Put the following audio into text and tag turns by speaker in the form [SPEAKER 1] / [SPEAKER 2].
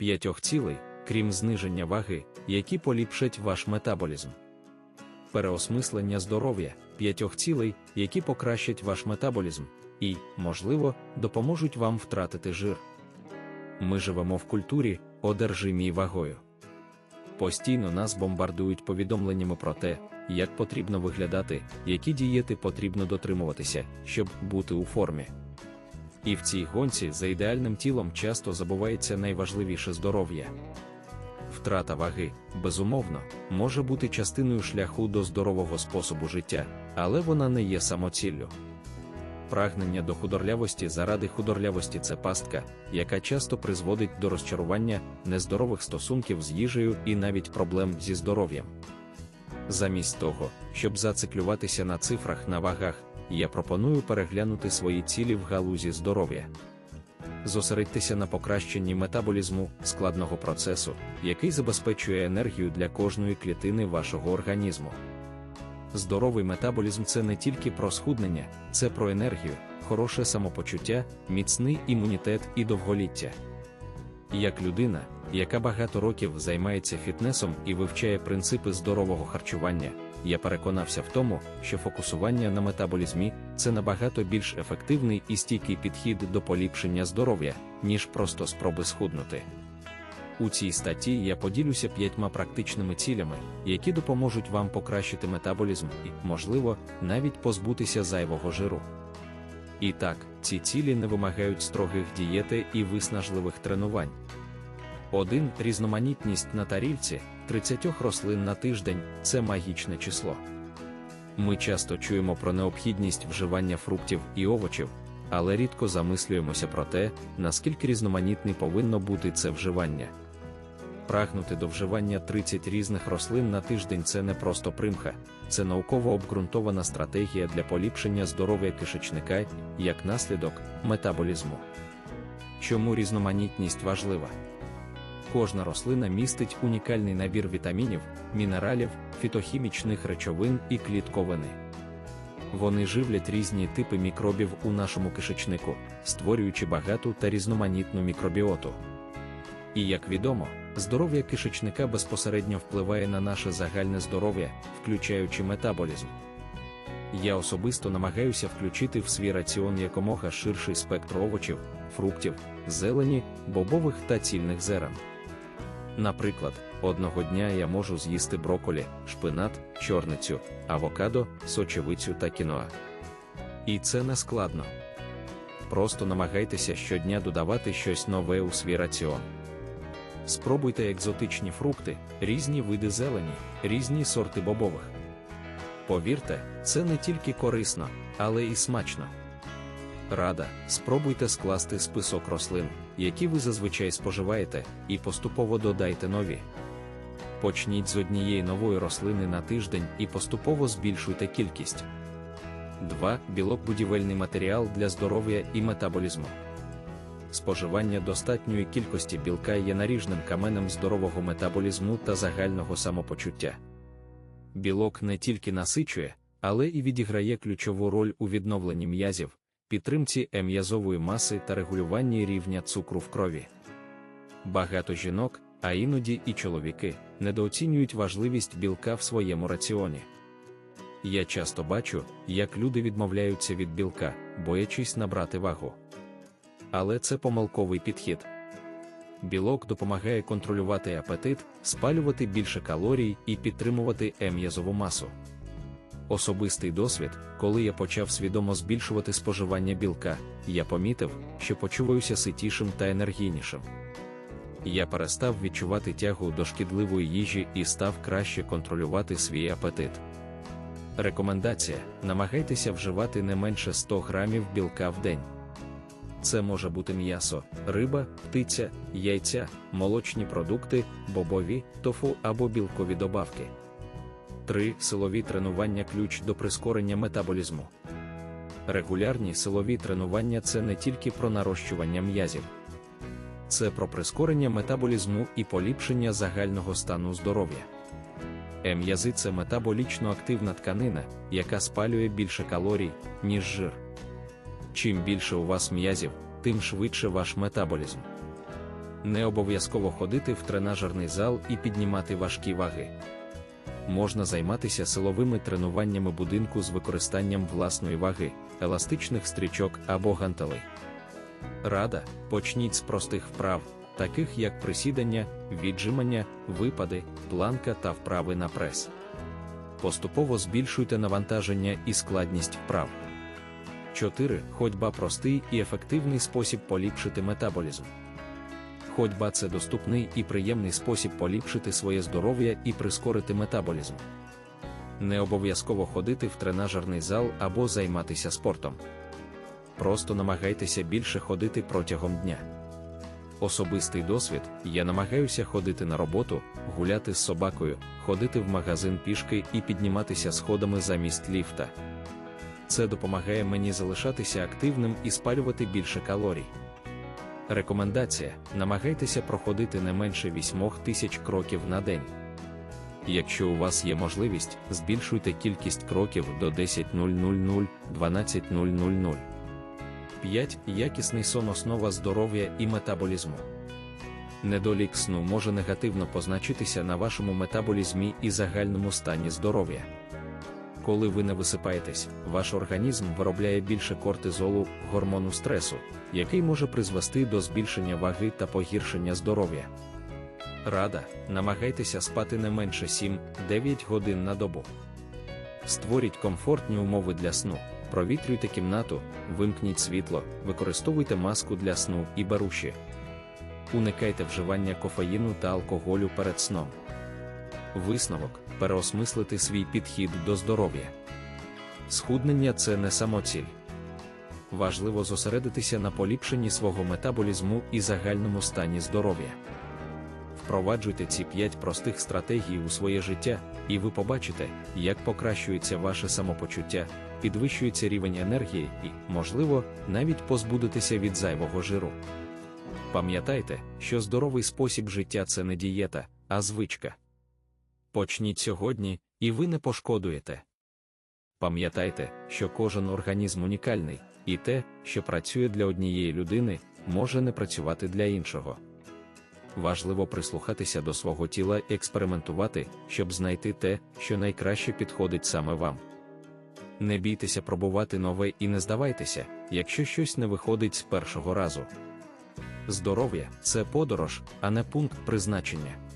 [SPEAKER 1] п'ятьох цілей, крім зниження ваги, які поліпшать ваш метаболізм. Переосмислення здоров'я п'ятьох цілей, які покращать ваш метаболізм, і, можливо, допоможуть вам втратити жир. Ми живемо в культурі, одержимій вагою. Постійно нас бомбардують повідомленнями про те, як потрібно виглядати, які дієти потрібно дотримуватися, щоб бути у формі. І в цій гонці за ідеальним тілом часто забувається найважливіше здоров'я. Втрата ваги, безумовно, може бути частиною шляху до здорового способу життя, але вона не є самоціллю. Прагнення до худорлявості заради худорлявості це пастка, яка часто призводить до розчарування, нездорових стосунків з їжею і навіть проблем зі здоров'ям. Замість того, щоб зациклюватися на цифрах на вагах, я пропоную переглянути свої цілі в галузі здоров'я. Зосередьтеся на покращенні метаболізму складного процесу, який забезпечує енергію для кожної клітини вашого організму. Здоровий метаболізм це не тільки про схуднення, це про енергію, хороше самопочуття, міцний імунітет і довголіття. Як людина, яка багато років займається фітнесом і вивчає принципи здорового харчування, я переконався в тому, що фокусування на метаболізмі це набагато більш ефективний і стійкий підхід до поліпшення здоров'я, ніж просто спроби схуднути. У цій статті я поділюся п'ятьма практичними цілями, які допоможуть вам покращити метаболізм і, можливо, навіть позбутися зайвого жиру. І так, ці цілі не вимагають строгих дієти і виснажливих тренувань. Один різноманітність на тарільці 30 рослин на тиждень це магічне число. Ми часто чуємо про необхідність вживання фруктів і овочів, але рідко замислюємося про те, наскільки різноманітний повинно бути це вживання. Прагнути до вживання 30 різних рослин на тиждень це не просто примха, це науково обґрунтована стратегія для поліпшення здоров'я кишечника як наслідок метаболізму. Чому різноманітність важлива? Кожна рослина містить унікальний набір вітамінів, мінералів, фітохімічних речовин і клітковини. Вони живлять різні типи мікробів у нашому кишечнику, створюючи багату та різноманітну мікробіоту. І як відомо, здоров'я кишечника безпосередньо впливає на наше загальне здоров'я, включаючи метаболізм. Я особисто намагаюся включити в свій раціон якомога ширший спектр овочів, фруктів, зелені, бобових та цільних зерен. Наприклад, одного дня я можу з'їсти броколі, шпинат, чорницю, авокадо, сочевицю та кіноа. І це не складно. Просто намагайтеся щодня додавати щось нове у свій раціон. Спробуйте екзотичні фрукти, різні види зелені, різні сорти бобових. Повірте, це не тільки корисно, але і смачно. Рада, спробуйте скласти список рослин, які ви зазвичай споживаєте, і поступово додайте нові. Почніть з однієї нової рослини на тиждень і поступово збільшуйте кількість. 2. Білок будівельний матеріал для здоров'я і метаболізму. Споживання достатньої кількості білка є наріжним каменем здорового метаболізму та загального самопочуття. Білок не тільки насичує, але і відіграє ключову роль у відновленні м'язів, підтримці м'язової маси та регулюванні рівня цукру в крові. Багато жінок, а іноді і чоловіки, недооцінюють важливість білка в своєму раціоні. Я часто бачу, як люди відмовляються від білка, боячись набрати вагу. Але це помилковий підхід. Білок допомагає контролювати апетит, спалювати більше калорій і підтримувати м'язову масу. Особистий досвід, коли я почав свідомо збільшувати споживання білка, я помітив, що почуваюся ситішим та енергійнішим. Я перестав відчувати тягу до шкідливої їжі і став краще контролювати свій апетит. Рекомендація: намагайтеся вживати не менше 100 грамів білка в день. Це може бути м'ясо, риба, птиця, яйця, молочні продукти, бобові, тофу або білкові добавки. 3. Силові тренування ключ до прискорення метаболізму. Регулярні силові тренування це не тільки про нарощування м'язів, це про прискорення метаболізму і поліпшення загального стану здоров'я. М'язи це метаболічно активна тканина, яка спалює більше калорій, ніж жир. Чим більше у вас м'язів, тим швидше ваш метаболізм. Не обов'язково ходити в тренажерний зал і піднімати важкі ваги. Можна займатися силовими тренуваннями будинку з використанням власної ваги, еластичних стрічок або гантелей. Рада, почніть з простих вправ, таких як присідання, віджимання, випади, планка та вправи на прес. Поступово збільшуйте навантаження і складність вправ. 4. Ходьба простий і ефективний спосіб поліпшити метаболізм. Ходьба це доступний і приємний спосіб поліпшити своє здоров'я і прискорити метаболізм. Не обов'язково ходити в тренажерний зал або займатися спортом. Просто намагайтеся більше ходити протягом дня. Особистий досвід я намагаюся ходити на роботу, гуляти з собакою, ходити в магазин пішки і підніматися сходами замість ліфта. Це допомагає мені залишатися активним і спалювати більше калорій. Рекомендація: намагайтеся проходити не менше 8 тисяч кроків на день. Якщо у вас є можливість, збільшуйте кількість кроків до 10.000, 12.000. 5. Якісний сон основа здоров'я і метаболізму. Недолік сну може негативно позначитися на вашому метаболізмі і загальному стані здоров'я. Коли ви не висипаєтесь, ваш організм виробляє більше кортизолу, гормону стресу, який може призвести до збільшення ваги та погіршення здоров'я. Рада, намагайтеся спати не менше 7-9 годин на добу. Створіть комфортні умови для сну, провітрюйте кімнату, вимкніть світло, використовуйте маску для сну і беруші. Уникайте вживання кофеїну та алкоголю перед сном. Висновок переосмислити свій підхід до здоров'я. Схуднення це не самоціль. Важливо зосередитися на поліпшенні свого метаболізму і загальному стані здоров'я. Впроваджуйте ці п'ять простих стратегій у своє життя, і ви побачите, як покращується ваше самопочуття, підвищується рівень енергії і, можливо, навіть позбудетеся від зайвого жиру. Пам'ятайте, що здоровий спосіб життя це не дієта, а звичка. Почніть сьогодні, і ви не пошкодуєте. Пам'ятайте, що кожен організм унікальний, і те, що працює для однієї людини, може не працювати для іншого. Важливо прислухатися до свого тіла і експериментувати, щоб знайти те, що найкраще підходить саме вам. Не бійтеся пробувати нове і не здавайтеся, якщо щось не виходить з першого разу. Здоров'я це подорож, а не пункт призначення.